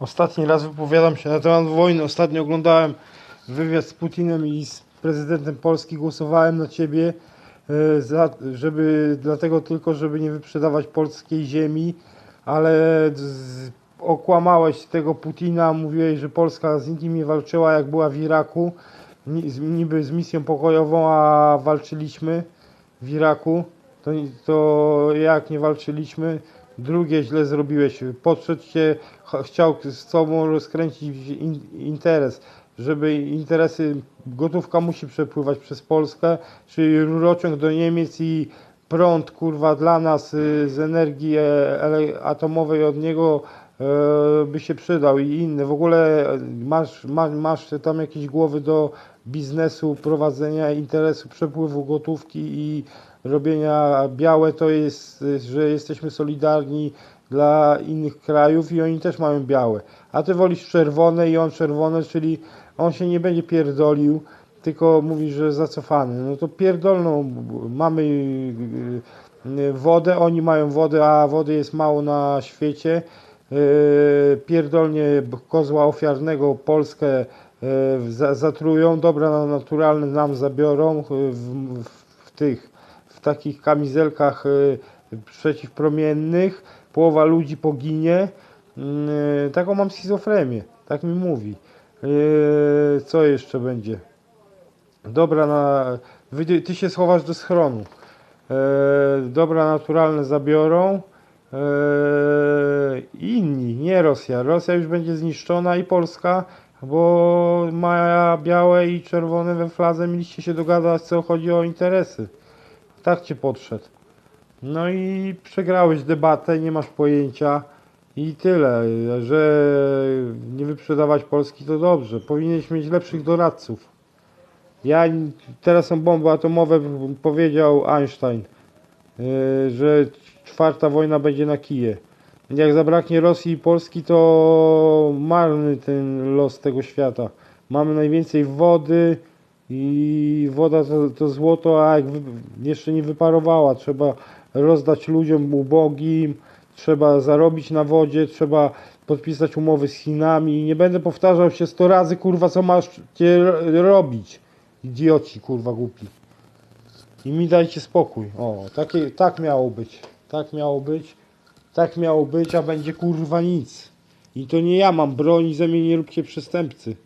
Ostatni raz wypowiadam się na temat wojny. Ostatnio oglądałem wywiad z Putinem i z prezydentem Polski. Głosowałem na ciebie, e, żeby, dlatego tylko, żeby nie wyprzedawać polskiej ziemi, ale z, okłamałeś tego Putina. Mówiłeś, że Polska z nikim nie walczyła, jak była w Iraku. Niby z misją pokojową, a walczyliśmy w Iraku. To, to jak nie walczyliśmy? Drugie źle zrobiłeś. Podszedł się, ch- chciał z tobą rozkręcić in, interes, żeby interesy, gotówka musi przepływać przez Polskę, czyli rurociąg do Niemiec i prąd kurwa dla nas y, z energii e, atomowej od niego by się przydał i inne. W ogóle e, masz, ma, masz tam jakieś głowy do biznesu, prowadzenia interesu, przepływu gotówki i robienia białe to jest, że jesteśmy solidarni dla innych krajów i oni też mają białe. A ty wolisz czerwone i on czerwone, czyli on się nie będzie pierdolił, tylko mówi, że zacofany. No to pierdolną, mamy y, wodę, oni mają wodę, a wody jest mało na świecie. Yy, Pierdolnie kozła ofiarnego Polskę za- zatrują, dobra naturalne nam zabiorą yy, w, w, tych, w takich kamizelkach przeciwpromiennych, połowa ludzi poginie. Yy, Taką mam schizofrenię, tak mi mówi. Co jeszcze będzie? Dobra, na, ty się schowasz do schronu. E, dobra naturalne zabiorą. E, inni, nie Rosja. Rosja już będzie zniszczona i Polska, bo ma białe i czerwone we fladze. Mieliście się dogadać, co chodzi o interesy. Tak cię podszedł. No i przegrałeś debatę, nie masz pojęcia. I tyle, że nie wyprzedawać Polski to dobrze. Powinieneś mieć lepszych doradców. Ja teraz są bomby atomowe, powiedział Einstein, yy, że czwarta wojna będzie na kije. Jak zabraknie Rosji i Polski, to marny ten los tego świata. Mamy najwięcej wody i woda to, to złoto, a jak jeszcze nie wyparowała, trzeba rozdać ludziom ubogim, trzeba zarobić na wodzie, trzeba podpisać umowy z Chinami. Nie będę powtarzał się 100 razy, kurwa, co masz robić. Idioci, kurwa, głupi. I mi dajcie spokój. O, takie, tak miało być. Tak miało być. Tak miało być, a będzie kurwa nic. I to nie ja mam broni, ze mnie nie róbcie przestępcy.